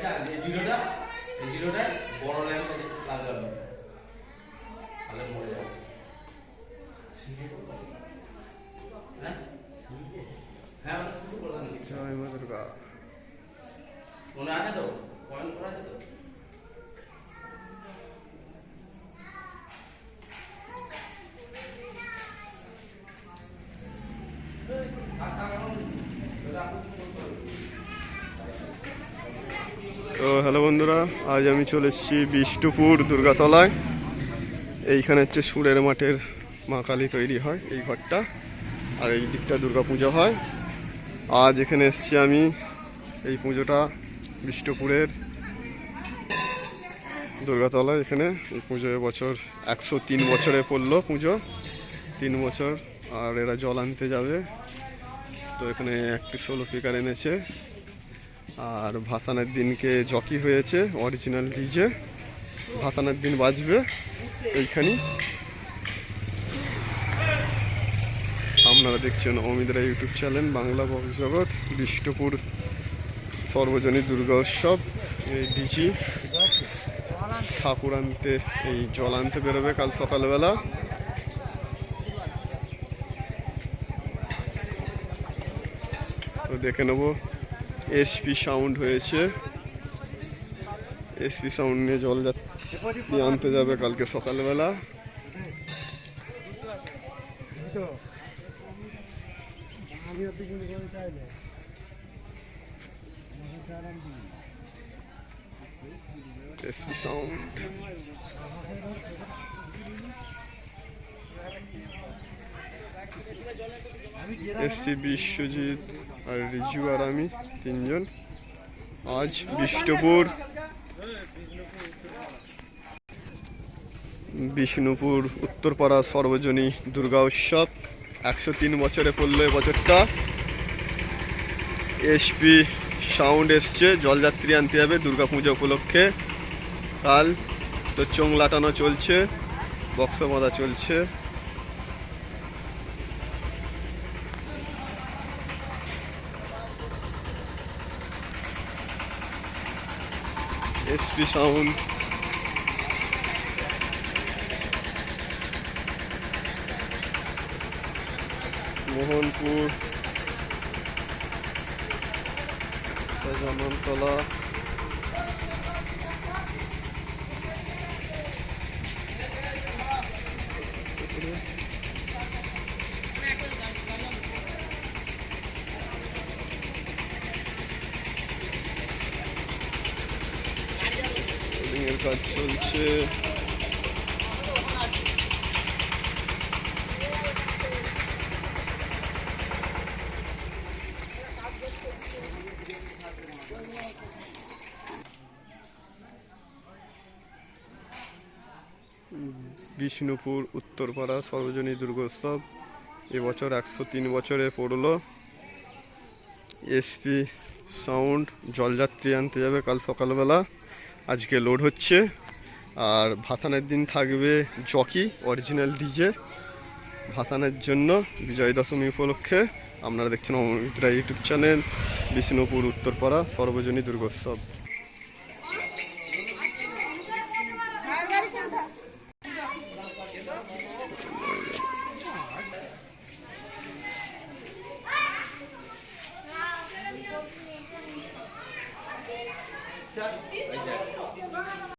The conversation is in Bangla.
এই জিরোটা এই জিরোটা বড় ল্যাম্পটা লাগানো তাহলে মরে যাবে। হ্যাঁ? হ্যাঁ শুরু করলাম। জয় মা দুর্গা। মনে আছে তো? পয়েন্ট করা আছে তো? তো হ্যালো বন্ধুরা, আজ আমি চলে এসেছি বিষ্ণুপুর দুর্গাতলায়। এইখানে হচ্ছে সুরের মাঠের মা কালী তৈরি হয় এই ঘরটা, আর এই দিকটা দুর্গা পুজো হয়। আজ এখানে এসেছি আমি, এই পুজোটা বিষ্ণুপুরের দুর্গাতলায় এখানে। এই পুজো বছর একশো তিন বছরে পড়ল পুজো, তিন বছর, আর এরা জল আনতে যাবে। তো এখানে একটি ষোলো স্পিকার এনেছে। আর ভাসানের দিনকে জকি হয়েছে অরিজিনাল ডিজে ভাসানের দিন বাজবে এইখানেই। আপনারা দেখছেন Amitra YouTube channel, Bangla box জগৎ, বিষ্ণুপুর, সর্বজনীন দুর্গা উৎসব। এই ডিজি ঠাকুর আনতে, এই জল আনতে বেরোবে কাল সকালবেলা। তো দেখে নেব এসপি সাউন্ড হয়েছে। এসপি সাউন্ড নিয়ে জল যাত্রী আনতে যাবে কালকে সকালবেলা। সাউন্ড এসছি বিশ্বজিৎ আর রিজু আর আমি তিনজন। আজ বিষ্ণুপুর। বিষ্ণুপুর, উত্তরপাড়া সর্বজনী দুর্গা উৎসব। একশো তিন বছরে পড়ল বছরটা। এসপি সাউন্ড এসছে, জলযাত্রী আনতে হবে দুর্গা পুজো উপলক্ষে। কাল তো চোং লাটানো চলছে, বক্স বাঁধা চলছে। এসপি সাউন্ড মোহনপুর জামানতলা এর কাজ চলছে বিষ্ণুপুর, উত্তরপাড়া সর্বজনীন দুর্গোৎসব, এবছর একশো তিন বছরে পড়ল। এসপি সাউন্ড জলযাত্রী আনতে যাবে কাল সকালবেলা। আজকে লোড হচ্ছে। আর ভাসানের দিন থাকবে জকি অরিজিনাল ডিজে ভাসানের জন্য বিজয় দশমী উপলক্ষে আপনারা দেখছেন অমিত্রা ইউটিউব চ্যানেল বিষ্ণুপুর, উত্তরপাড়া, সর্বজনী দুর্গোৎসব। Right there.